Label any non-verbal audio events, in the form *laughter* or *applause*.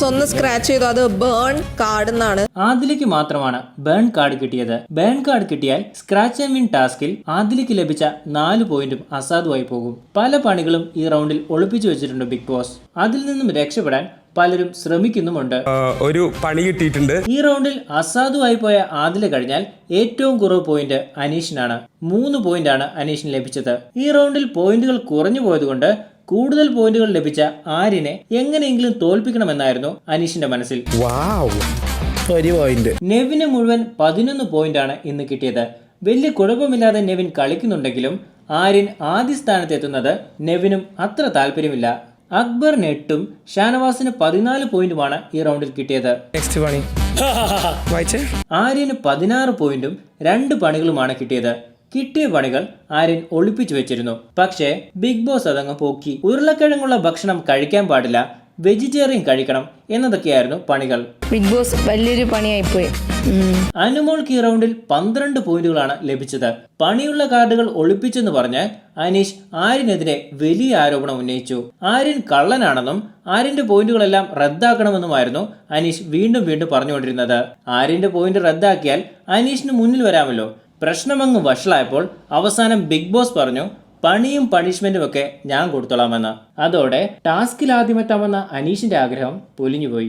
ഒന്ന് സ്ക്രാച്ച് ചെയ്തു. അത് ബേൺ കാർഡ് എന്നാണ് ആദിലേക്ക് മാത്രമാണ് ബേൺ കാർഡ് കിട്ടിയത്. ബേൺ കാർഡ് കിട്ടിയാൽ സ്ക്രാച്ച് ആൻഡ് വിൻ ടാസ്കിൽ ആദിലേക്ക് ലഭിച്ച നാല് പോയിന്റും അസാധുവായി പോകും. പല പണികളും ഈ റൗണ്ടിൽ ഒളിപ്പിച്ചു വെച്ചിട്ടുണ്ട് ബിഗ് ബോസ് അതിൽ നിന്നും രക്ഷപ്പെടാൻ പലരും ശ്രമിക്കുന്നുമുണ്ട്. ഒരു പണി കിട്ടിയിട്ടുണ്ട്. ഈ റൗണ്ടിൽ അസാധുവായി പോയ ആദില കഴിഞ്ഞാൽ ഏറ്റവും കുറവ് പോയിന്റ് അനീഷിനാണ്. മൂന്ന് പോയിന്റാണ് അനീഷിന് ലഭിച്ചത്. ഈ റൗണ്ടിൽ പോയിന്റുകൾ കുറഞ്ഞു പോയതുകൊണ്ട് കൂടുതൽ പോയിന്റുകൾ ലഭിച്ച ആര്യനെ എങ്ങനെയെങ്കിലും തോൽപ്പിക്കണമെന്നായിരുന്നു അനീഷിന്റെ മനസ്സിൽ. നെവിന് മുഴുവൻ പതിനൊന്ന് പോയിന്റാണ് ഇന്ന് കിട്ടിയത്. വലിയ കുഴപ്പമില്ലാതെ നെവിൻ കളിക്കുന്നുണ്ടെങ്കിലും ആര്യൻ ആദ്യ സ്ഥാനത്തെത്തുന്നത് നെവിനും അത്ര താല്പര്യമില്ല. അക്ബറിന് എട്ടും ഷാനവാസിന് പതിനാല് പോയിന്റുമാണ് ഈ റൗണ്ടിൽ കിട്ടിയത്. *laughs* ആര്യന് പതിനാറ് പോയിന്റും രണ്ട് പണികളുമാണ് കിട്ടിയത്. കിട്ടിയ പണികൾ ആര്യൻ ഒളിപ്പിച്ചു വെച്ചിരുന്നു. പക്ഷേ ബിഗ് ബോസ് അതങ്ങ് പോക്കി. ഉരുളക്കിഴങ്ങുള്ള ഭക്ഷണം കഴിക്കാൻ പാടില്ല. വെജിറ്റേറിയൻ കഴിക്കണം എന്നതൊക്കെയായിരുന്നു പണികൾ. ബിഗ് ബോസ് വലിയൊരു പണിയായി പോയി അനുമോൾക്ക് ഈ റൗണ്ടിൽ പന്ത്രണ്ട് പോയിന്റുകളാണ് ലഭിച്ചത്. പണിയുള്ള കാർഡുകൾ ഒളിപ്പിച്ചെന്ന് പറഞ്ഞ് അനീഷ് ആര്യനെതിരെ വലിയ ആരോപണം ഉന്നയിച്ചു. ആര്യൻ കള്ളനാണെന്നും ആര്യന്റെ പോയിന്റുകളെല്ലാം റദ്ദാക്കണമെന്നുമായിരുന്നു അനീഷ് വീണ്ടും വീണ്ടും പറഞ്ഞുകൊണ്ടിരുന്നത്. ആര്യന്റെ പോയിന്റ് റദ്ദാക്കിയാൽ അനീഷിന് മുന്നിൽ വരാമല്ലോ. പ്രശ്നമങ്ങ് വഷളായപ്പോൾ അവസാനം ബിഗ് ബോസ് പറഞ്ഞു പണിയും പണിഷ്മെന്റും ഒക്കെ ഞാൻ കൊടുത്തോളാമെന്ന് അതോടെ ടാസ്കിൽ ആദ്യമെത്താമെന്ന അനീഷിന്റെ ആഗ്രഹം പൊലിഞ്ഞുപോയി.